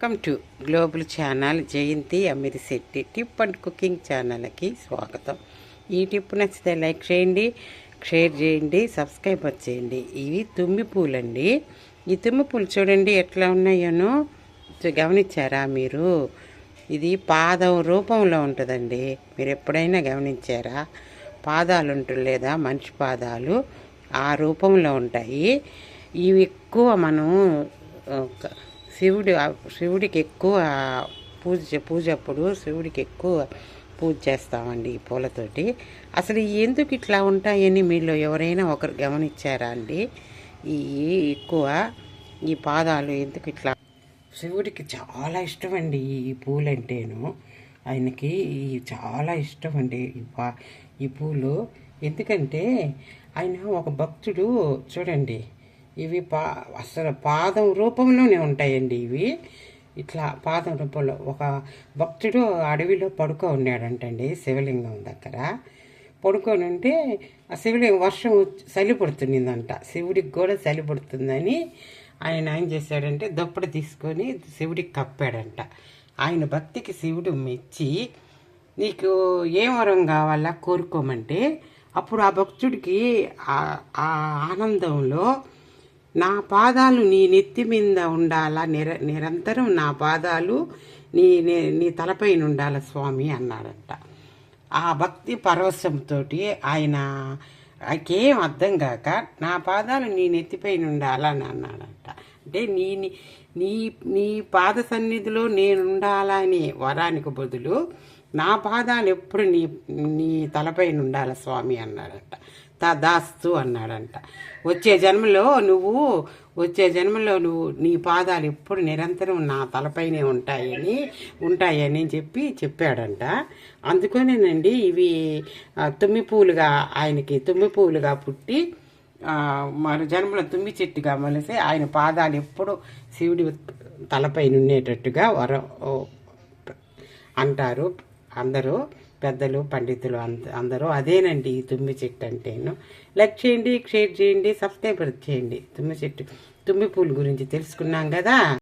Welcome to global channel Jayanthi Amirisetty tip and cooking ఛానల్కి స్వాగతం. ఈ టిప్ నచ్చితే లైక్ చేయండి షేర్ చేయండి సబ్స్క్రైబ్ చేయండి. ఇవి తుమ్మి పూలండి. ఈ తుమ్మి పూలు చూడండి ఎట్లా ఉన్నాయోనో. గమనించారా మీరు? ఇది పాదం రూపంలో ఉంటుందండి. మీరు ఎప్పుడైనా గమనించారా? పాదాలు ఉంటుంది లేదా? మనిషి పాదాలు ఆ రూపంలో ఉంటాయి. ఇవి ఎక్కువ మనం శివుడు శివుడికి ఎక్కువ పూజ పూజ అప్పుడు శివుడికి ఎక్కువ పూజ చేస్తామండి ఈ పూలతోటి. అసలు ఎందుకు ఇట్లా ఉంటాయని మీలో ఎవరైనా ఒకరు గమనించారా అండి? ఈ ఎక్కువ ఈ పాదాలు ఎందుకు ఇట్లా? శివుడికి చాలా ఇష్టం అండి ఈ పూలంటేను. ఆయనకి చాలా ఇష్టం అండి ఈ పూలు. ఎందుకంటే ఆయన ఒక భక్తుడు చూడండి. ఇవి పా అసలు పాదం రూపంలోనే ఉంటాయండి ఇవి. ఇట్లా పాదం రూపంలో ఒక భక్తుడు అడవిలో పడుకో ఉన్నాడంటండి శివలింగం దగ్గర. పడుకొని ఉంటే ఆ శివలింగం వర్షం చలి పడుతుందంట శివుడికి కూడా చలి పడుతుందని ఆయన ఏం చేశాడంటే దుప్పటి తీసుకొని శివుడికి కప్పాడంట. ఆయన భక్తికి శివుడు మెచ్చి నీకు ఏం వరం కావాలా కోరుకోమంటే అప్పుడు ఆ భక్తుడికి ఆ ఆనందంలో నా పాదాలు నీ నెత్తి మీద ఉండాలా? నిర నిరంతరం నా పాదాలు నీ నీ- నీ తలపైన ఉండాల స్వామి? అన్నాడంట ఆ భక్తి పరవశంతో ఆయన ఆయనకేం అర్థం కాక నా పాదాలు నీ నెత్తిపైన ఉండాలని అన్నాడంట. అంటే నీ నీ- నీ పాద సన్నిధిలో నేనుండాలని వరానికి బదులు నా పాదాలు ఎప్పుడు నీ నీ తలపైన ఉండాలి స్వామి అన్నాడంట. తదాస్తు అన్నాడంట. వచ్చే జన్మలో నువ్వు వచ్చే జన్మలో నువ్వు నీ పాదాలు ఎప్పుడు నిరంతరం నా తలపైనే ఉంటాయని ఉంటాయని చెప్పి చెప్పాడంట. అందుకనేనండి ఇవి తుమ్మి పూలుగా ఆయనకి తుమ్మి పూలుగా పుట్టి మరు జన్మలో తుమ్మి చెట్టుగా మలిసి ఆయన పాదాలు ఎప్పుడు శివుడి తలపైన ఉండేటట్టుగా వరం అంటారు. అందరూ పెద్దలు పండితులు అంత అందరూ అదేనండి ఈ తుమ్మి చెట్టు అంటేను. లైక్ చేయండి షేర్ చేయండి సబ్స్క్రైబ్ చేయండి. తుమ్మి చెట్టు తుమ్మి పూల గురించి తెలుసుకున్నాం కదా?